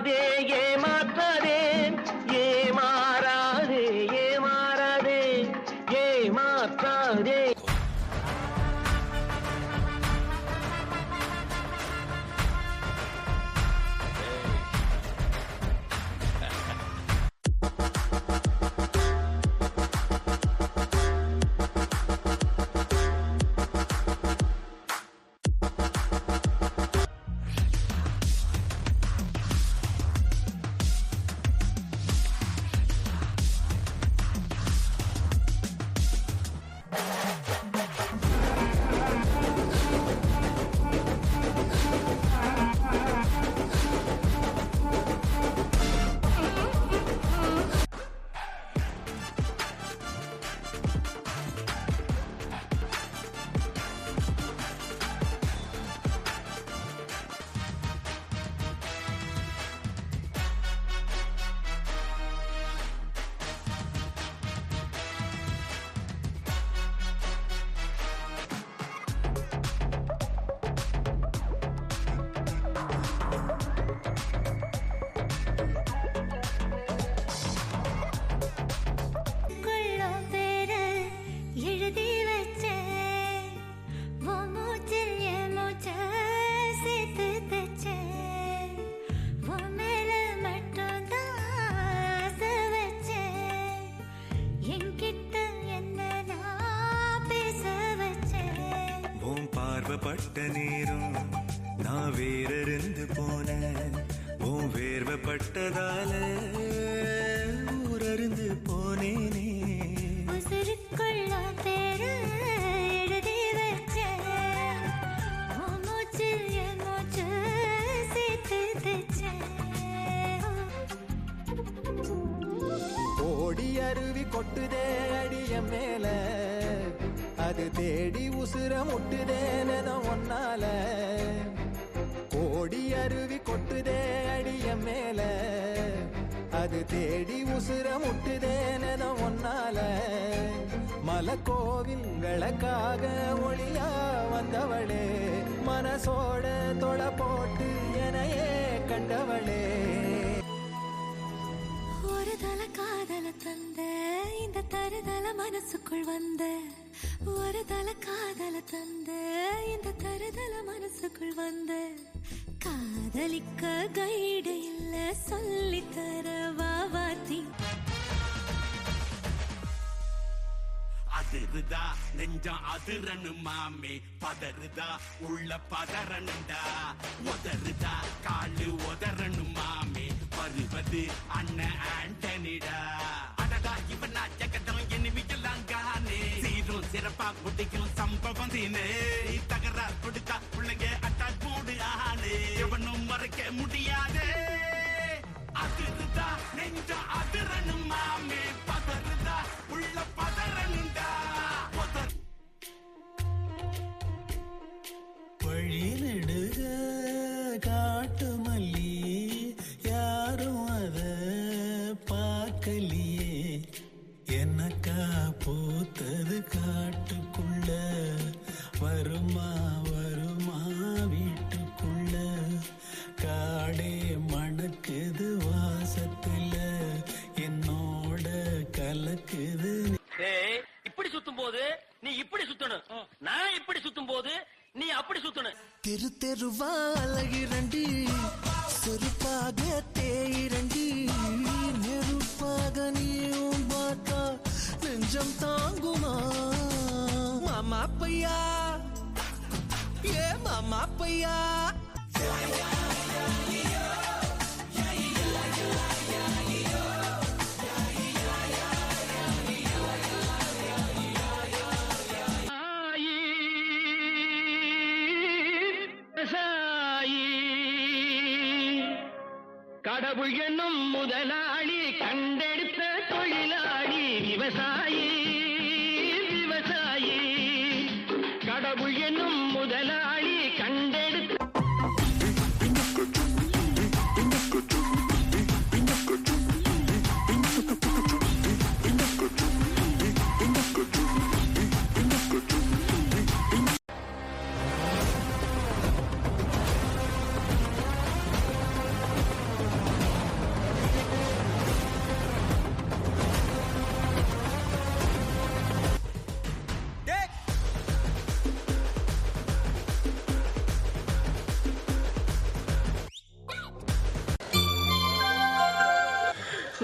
கூடாதே பார்வைப்பட்ட நேரம் நான் வேறிருந்து போனேன் உன் வேர்வைப்பட்டதால ஊரறிந்து போனேனே. ஓடி அருவி கொட்டுதே அடிய மேல. அது தேடி உசுர முட்டுதே ஒன்னால. கோடி அருவி கொட்டுதே அடிய மேல. அது தேடி உசுர முட்டுதே ஒன்னால. மலக்கோவில் விளக்காக ஒளியா வந்தவளே. மனசோட தொட போட்டு எனையே கண்டவளே. ஒரு தல காதல தந்த இந்த தருதல மனசுக்குள் வந்த ஒரு தல காதல தந்த இந்த தருதல மனசுக்குள் வந்த காதலிக்க கைடு இல்ல சொல்லி தர வாத்தி. அதிருதா நெஞ்சம் அதிரனு மாமே பதறுதா உள்ள பதறனுண்டா உதறுதா காலு உதறனு மாமே வருவது அண்ணன் ஆண்டனிடா. அடடா இவனா ஜெகதம் எனிமிக்கலாம் காணே சீரும் சிறப்பா குடிக்கும் சம்பவம் தீனே தகராறு கொடுத்தா பிள்ளைங்க அட்டாக் போடு ஆனே எவனும் மறைக்க முடியாதே அதுதான் நெஞ்ச அது மணக்குது வாசத்துல. என்னோட கலக்குது. இப்படி சுத்தும் போது நீ இப்படி சுத்தணும். நான் இப்படி சுத்தும் போது நீ அப்படி சுத்தணும். தெரு தெருவா அழகிறண்டி செருப்பாக தேயிரண்டி நெருப்பாக நீயும் பார்த்தா நெஞ்சம் தாங்குமா? மாமா பையா ஏ மாமா பையா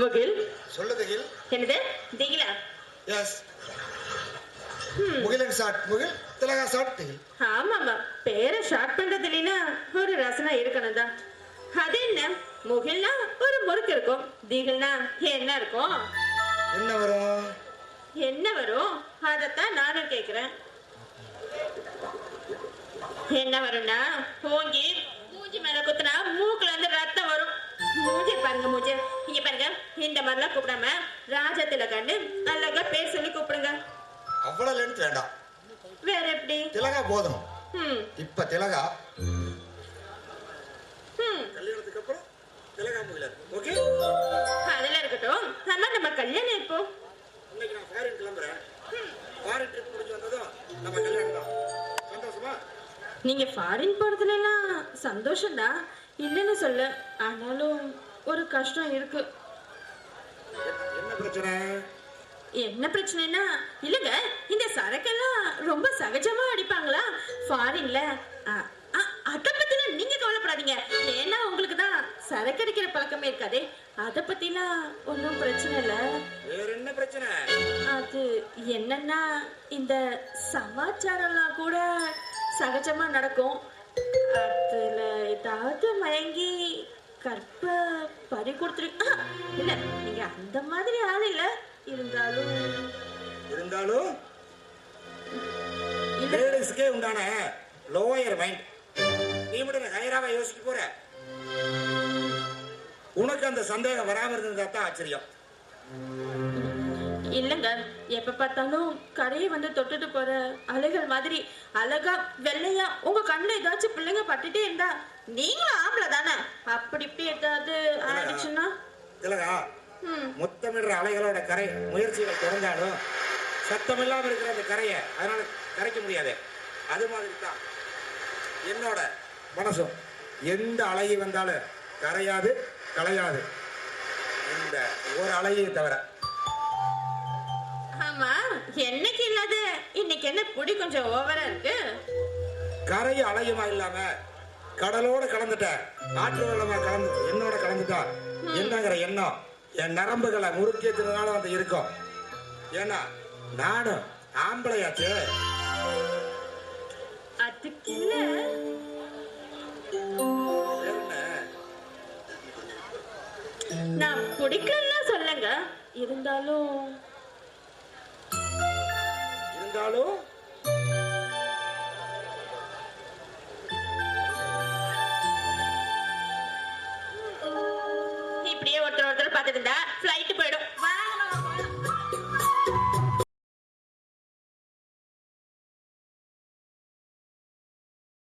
முகில் சொல்லு திகில் என்னது? திகிலா? எஸ் முகிலன் ஷாட் முகில் திலகா ஷாட் திகில். ஆமாமா பேரை ஷார்ட் பண்றது இல்லைன்னா ஒரு ரசனா இருக்கணும் தான் அது என்ன? முகில்னா ஒரு முறுக்கு இருக்கும். திகில்னா என்ன இருக்கும்? என்ன வரும்? என்ன வரும்? அதத்தான் நானும் கேக்குறேன் என்ன வரும்னா ஓங்கி மூஞ்சி மேல குத்துனா மூக்குல இருந்து ரத்தம் வரும். மூஞ்சி பாருங்க மூஞ்சி. இங்க பாருங்க இந்த மாதிரிலாம் கூப்பிடாம ராஜத்துல கண்டு அழகா பேர் சொல்லி கூப்பிடுங்க. அவ்வளவு லென்த் வேண்டாம். வேற எப்படி? திலகா போதும். இப்ப திலகா. ம். கல்யாணத்துக்கு அப்புறம் திலகா முகிலன் ஓகே அதெல்லாம் இருக்கட்டும். ஆமா நம்ம கல்யாணம் இப்போ. இன்னைக்கு நான் ஃபாரின் கிளம்புறேன். ஃபாரின் ட்ரிப் முடிஞ்சு வந்ததும் நம்ம கல்யாணம் தான் சந்தோஷமா? நீங்க ஃபாரின் போறதுல எல்லாம் சந்தோஷம்தான். இல்லைன்னு சொல்ல. ஆனாலும் ஒரு கஷ்டம் இருக்கு. என்ன பிரச்சனை? என்ன பிரச்சனைனா இல்லங்க இந்த சரக்கெல்லாம் ரொம்ப சகஜமா அடிப்பாங்களா? ஃபாரின்ல அத பத்திலாம் நீங்க கவலைப்படாதீங்க. ஏன்னா உங்களுக்கு தான் சரக்கு அடிக்கிற பழக்கமே இருக்காதே. அத பத்திலாம் ஒன்றும் பிரச்சனை இல்லை. வேற என்ன பிரச்சனை? அது என்னன்னா இந்த சமாச்சாரம்லாம் கூட சகஜமா நடக்கும். அதுல ஏதாவது மயங்கி கற்ப பறி கொடுத்துரு இல்ல நீங்க அந்த மாதிரி ஆள் இல்ல. இருந்தாலும் இருந்தாலும் லேடிஸ்க்கே உண்டான லோயர் மைண்ட் நீ மட்டும் ஹையராவா யோசிக்க போற? உனக்கு அந்த சந்தேகம் வராம இருந்ததா தான் ஆச்சரியம். இல்லங்க. எப்ப பார்த்தாலும் கரையை வந்து தொட்டுட்டு போற அலைகள் மாதிரி அழகா வெள்ளையா உங்க கண்ணுல ஏதாச்சும் பிள்ளைங்க பட்டுட்டே இருந்தா நீங்களும் ஆம்பளை தானே? அப்படி இப்படி ஏதாவது ஆயிடுச்சுன்னா? ம். முத்தமிடுற அலைகளோட கரை முயற்சிகள் தொடர்ந்தாலும் சத்தமில்லாம இருக்கிற அந்த கரையை அதனால கரைக்க முடியாது. அது மாதிரி தான் என்னோட மனசும். எந்த அலையை வந்தாலும் கரையாது கலையாது இந்த ஒரு அலையை தவிர என்னைக்கு இல்லாத? இன்னைக்கு என்ன புடி கொஞ்சம் ஓவரா இருக்கு? கரை அலையுமா இல்லாம கடலோட கலந்துட்ட. ஆற்று வெள்ளமா கலந்து என்னோட கலந்துட்டா? என்னங்கிற எண்ணம். என் நரம்புகளை முறுக்கேத்துறதுனால வந்து இருக்கும். ஏன்னா நானும் ஆம்பளையாச்சு. அதுக்கு இல்ல? நான் பிடிக்கலாம் சொல்லுங்க. இருந்தாலும் இருந்தாலும்